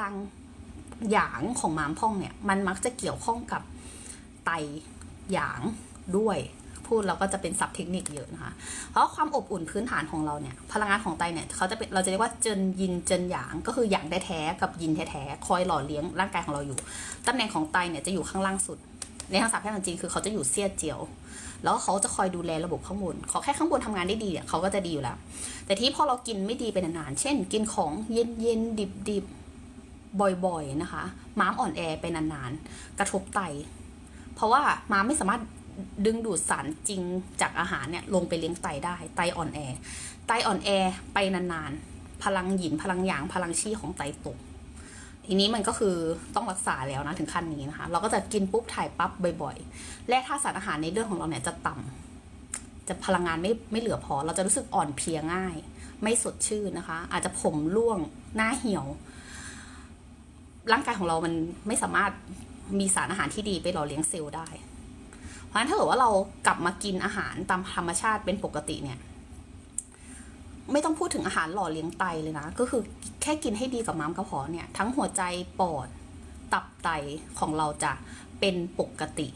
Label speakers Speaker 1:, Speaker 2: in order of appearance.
Speaker 1: ลังหยางของม้ามพองเนี่ย มันมักจะเกี่ยวข้องกับไตหยางด้วย พูดเราก็จะเป็นศัพท์เทคนิคเยอะนะคะ เพราะความอบอุ่นพื้นฐานของเราเนี่ย พลังงานของไตเนี่ยเขาจะเป็นเราจะเรียกว่าเจนยินเจนหยางก็คือหยางแท้ๆกับยินแท้ๆคอยหล่อเลี้ยงร่างกายของเราอยู่ตำแหน่งของไตเนี่ยจะอยู่ข้างล่างสุด ในทางศาสตร์แพทย์จีนคือเขาจะอยู่เสี้ยเจียว แล้วเขาจะคอยดูแลระบบข้างบนขอแค่ข้างบนทำงานได้ดีเนี่ยเขาก็จะดีอยู่แล้ว แต่ที่พอเรากินไม่ดีไปนานๆเช่น กินของเย็นๆดิบๆ บ่อยๆนะคะม้ามอ่อนแอไปนานๆ กระทบไต เพราะว่าม้ามไม่สามารถดึงดูดสารจริงจากอาหารเนี่ยลงไปเลี้ยงไตได้ ไตอ่อนแอ ไตอ่อนแอไปนานๆ พลังหยินพลังหยางพลังชี่ของไตตก ทีนี้มันก็คือต้องรักษาแล้วนะถึงขั้นนี้นะคะ เราก็จะกินปุ๊บถ่ายปั๊บบ่อยๆและถ้าสารอาหารในเลือดของเราเนี่ยจะต่ำจะพลังงานไม่ไม่เหลือพอ เราจะรู้สึกอ่อนเพลียง่าย ไม่สดชื่นนะคะ อาจจะผมร่วงหน้าเหี่ยว ร่างกายของเรามันไม่สามารถมีสารอาหารที่ดีไปหล่อเลี้ยงเซลล์ได้ เพราะฉะนั้นถ้าเกิดว่าเรากลับมากินอาหารตามธรรมชาติเป็นปกติเนี่ย ไม่ต้องพูดถึงอาหารหล่อเลี้ยงไตเลยนะ ก็คือแค่กินให้ดีกับม้ามกระเพาะเนี่ย ทั้งหัวใจปอดตับไตของเราจะเป็นปกติ